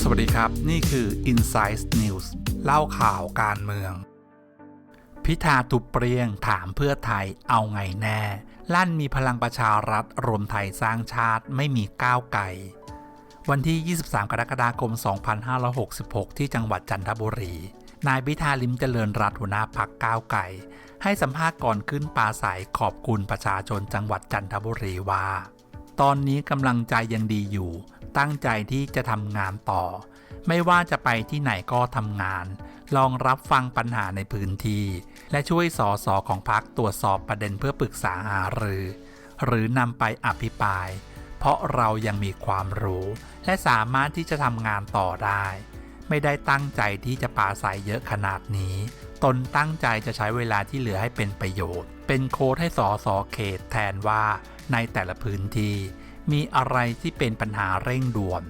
สวัสดีครับ นี่คือ Insight News เล่าข่าวการเมือง พิธาตุเปรียงถามเพื่อไทยเอาไงแน่ ลั่นมีพลังประชารัฐรวมไทยสร้างชาติไม่มีก้าวไกลวันที่ 23 กรกฎาคม 2566 ที่จังหวัดจันทบุรี นายพิธาลิมเจริญรัตน์หัวหน้าพักก้าวไกลให้สัมภาษณ์ก่อนขึ้นปราศัยขอบคุณประชาชนจังหวัดจันทบุรีว่า ตอนนี้กำลังใจยังดีอยู่ ตั้งใจที่จะทำงานต่อ ไม่ว่าจะไปที่ไหนก็ทำงาน ลองรับฟังปัญหาในพื้นที่ และช่วยสอสอของพักตรวจสอบประเด็นเพื่อปรึกษาหารือ หรือนำไปอภิปราย เพราะเรายังมีความรู้ และสามารถที่จะทำงานต่อได้ ไม่ได้ตั้งใจที่จะปาใสเยอะขนาดนี้ ตนตั้งใจจะใช้เวลาที่เหลือให้เป็นประโยชน์ เป็นโค้ดให้สอสอเขตแทนว่าในแต่ละพื้นที่มีอะไรที่เป็นปัญหาเร่งด่วน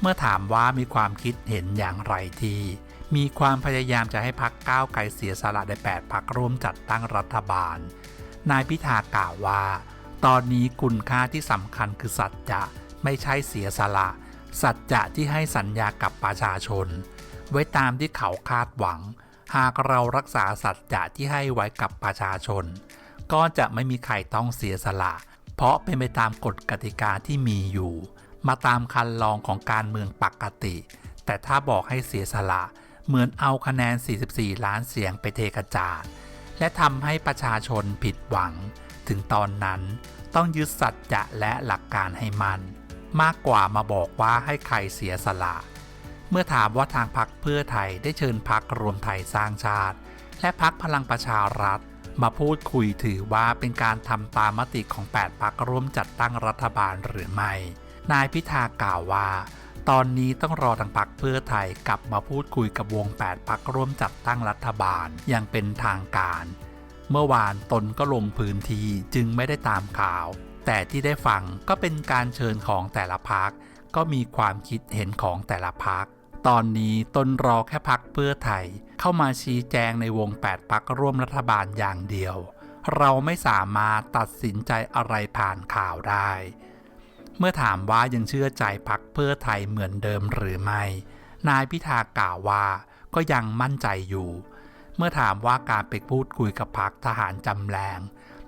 เมื่อถามว่ามีความคิดเห็นอย่างไรที่ มีความพยายามจะให้พักก้าวไกลเสียสละใน8พักร่วมจัดตั้งรัฐบาล นายพิธากล่าวว่า ตอนนี้คุณค่าที่สำคัญคือสัจจะไม่ใช่เสียสละ สัจจะที่ให้สัญญากับประชาชน ไว้ตามที่เขาคาดหวัง หากเรารักษาสัจจะที่ให้ไว้กับประชาชน ก็จะไม่มีใครต้องเสียสละ เพราะเป็นไปตามกฎกติกาที่มีอยู่ มาตามคันลองของการเมืองปกติ แต่ถ้าบอกให้เสียสละ เหมือนเอาคะแนน 44 ล้านเสียงไปเทกระจาดและทำให้ประชาชนผิดหวัง ถึงตอนนั้นต้องยึดสัจจะและหลักการให้มัน มากกว่ามาบอกว่าให้ใครเสียสละ เมื่อถามว่าทางพักเพื่อไทยได้เชิญพักรวมไทยสร้างชาติ และพักพลังประชารัฐ มาพูดคุยถือว่าเป็นการทำตามมติของ 8 พักร่วมจัดตั้งรัฐบาลหรือไม่ นายพิธากล่าวว่า ตอนนี้ต้องรอทางพักเพื่อไทยกลับมาพูดคุยกับวง 8 พักร่วมจัดตั้งรัฐบาลอย่างเป็นทางการ เมื่อวานตนก็ลงพื้นที่จึงไม่ได้ตามข่าว แต่ที่ได้ฟังก็เป็นการเชิญของแต่ละพักก็มีความคิดเห็นของแต่ละพักตอนนี้ตนรอแค่พักเพื่อไทย เข้ามาชี้แจงในวง 8พักร่วมรัฐบาลอย่างเดียว เราไม่สามารถตัดสินใจอะไรผ่านข่าวได้ เมื่อถามว่ายังเชื่อใจพักเพื่อไทยเหมือนเดิมหรือไม่ นายพิธากล่าวว่าก็ยังมั่นใจอยู่ เมื่อถามว่าการไปพูดคุยกับพักทหารจำแรง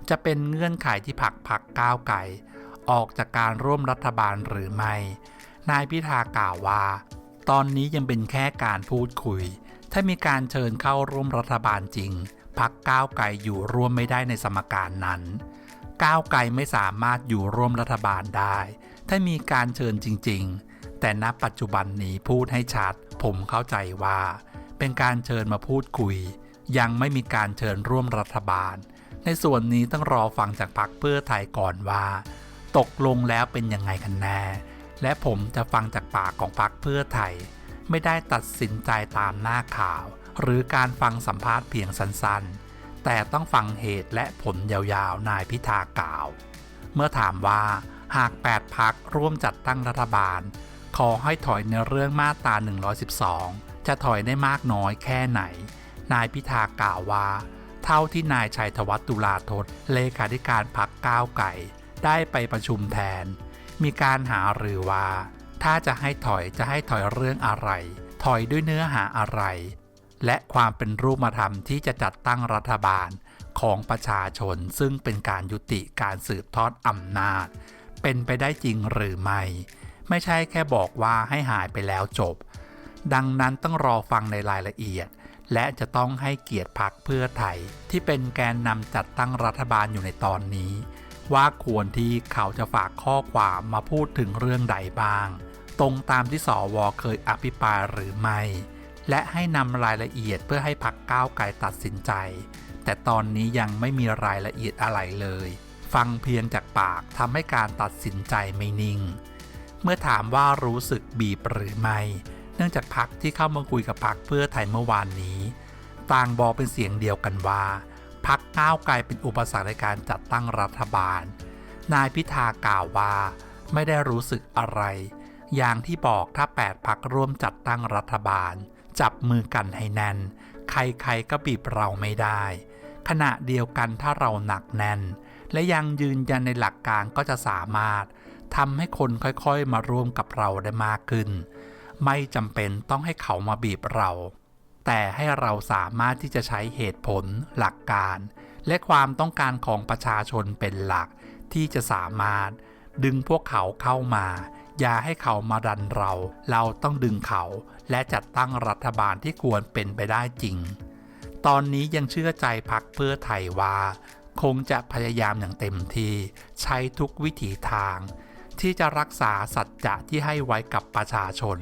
จะเป็นเงื่อนไขที่พักพักก้าวไก่ออกจากการร่วมรัฐบาลหรือไม่ นายพิธากล่าวว่า ตอนนี้ยังเป็นแค่การพูดคุย ถ้ามีการเชิญเข้าร่วมรัฐบาลจริงพักก้าวไกลอยู่ร่วมไม่ได้ในสมการนั้น ก้าวไกลไม่สามารถอยู่ร่วมรัฐบาลได้ ถ้ามีการเชิญจริง ๆ แต่ณปัจจุบันนี้พูดให้ชัด ผมเข้าใจว่า เป็นการเชิญมาพูดคุย ยังไม่มีการเชิญร่วมรัฐบาล ในส่วนนี้ต้องรอฟังจากพรรคเพื่อไทยก่อนว่า ตกลงแล้วเป็นยังไงกันแน่ และผมจะฟังจากปากของพรรคเพื่อไทย ไม่ได้ตัดสินใจตามหน้าข่าว หรือการฟังสัมภาษณ์เพียงสั้นๆ แต่ต้องฟังเหตุและผลยาวๆ นายพิธากล่าว เมื่อถามว่าหาก 8พักร่วมจัดตั้งรัฐบาล ขอให้ถอยในเรื่องมาตรา112 จะถอยได้มากน้อยแค่ไหน นายพิธากล่าวว่า เท่าที่นายชัยธวัฒน์ตุลาธนเลขาธิการพักก้าวไก่ ได้ไปประชุมแทน มีการหาหรือว่า ถ้าจะให้ถอยจะให้ถอยเรื่องอะไร ถอยด้วยเนื้อหาอะไร และความเป็นรูปธรรมที่จะจัดตั้งรัฐบาลของประชาชนซึ่งเป็นการยุติการสืบทอดอำนาจ เป็นไปได้จริงหรือไม่ ไม่ใช่แค่บอกว่าให้หายไปแล้วจบ ดังนั้นต้องรอฟังในรายละเอียด และจะต้องให้เกียรติพักเพื่อไทย ที่เป็นแกนนำจัดตั้งรัฐบาลอยู่ในตอนนี้ ว่าควรที่เขาจะฝากข้อความมาพูดถึงเรื่องใดบ้าง ตรงตามที่สวเคยอภิปรายหรือไม่ และให้นำรายละเอียดเพื่อให้พักก้าวไกลตัดสินใจ แต่ตอนนี้ยังไม่มีรายละเอียดอะไรเลย ฟังเพียงจากปากทำให้การตัดสินใจไม่นิ่ง เมื่อถามว่ารู้สึกบีบหรือไม่ เนื่องจากพักที่เข้ามาคุยกับพักเพื่อไทยเมื่อวานนี้ ต่างบอกเป็นเสียงเดียวกันว่าพักก้าวไกลเป็นอุปสรรคในการจัดตั้งรัฐบาล นายพิธากล่าวว่า ไม่ได้รู้สึกอะไร อย่างที่บอกถ้า 8 พักร่วมจัดตั้งรัฐบาล จับมือกันให้แน่น ใครๆก็บีบเราไม่ได้ ขณะเดียวกันถ้าเราหนักแน่น และยังยืนยันในหลักการก็จะสามารถทำให้คนค่อยๆมาร่วมกับเราได้มากขึ้น ไม่จำเป็นต้องให้เขามาบีบเรา แต่ให้เราสามารถที่จะใช้เหตุผล หลักการ และความต้องการของประชาชนเป็นหลัก ที่จะสามารถ ดึงพวกเขาเข้ามา อย่าให้เขามาดันเรา เราต้องดึงเขา และจัดตั้งรัฐบาลที่ควรเป็นไปได้จริง ตอนนี้ยังเชื่อใจพักเพื่อไทยว่า คงจะพยายามอย่างเต็มที่ ใช้ทุกวิถีทาง ที่จะรักษาสัจจะที่ให้ไว้กับประชาชน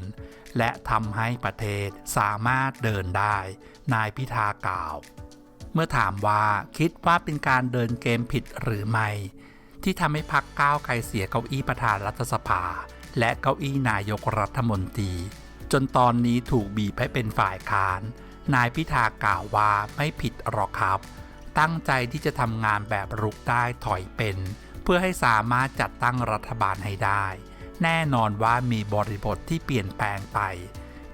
และทำให้ประเทศสามารถเดินได้ นายพิธากล่าว เมื่อถามว่าคิดว่าเป็นการเดินเกมผิดหรือไม่ ที่ทำให้พักก้าวไกลเสียเก้าอี้ประธานรัฐสภา และเก้าอี้นายกรัฐมนตรี จนตอนนี้ถูกบีบให้เป็นฝ่ายค้าน นายพิธากล่าวว่าไม่ผิดหรอกครับ ตั้งใจที่จะทำงานแบบรุกได้ถอยเป็น เพื่อให้สามารถจัดตั้งรัฐบาลให้ได้ แน่นอนว่ามีบริบทที่เปลี่ยนแปลงไป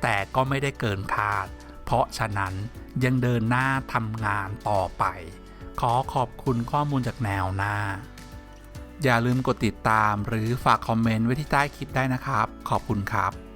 แต่ก็ไม่ได้เกินคาด เพราะฉะนั้นยังเดินหน้าทำงานต่อไป ขอขอบคุณข้อมูลจากแนวหน้า อย่าลืมกดติดตามหรือฝากคอมเมนต์ไว้ที่ใต้คลิปได้นะครับ ขอบคุณครับ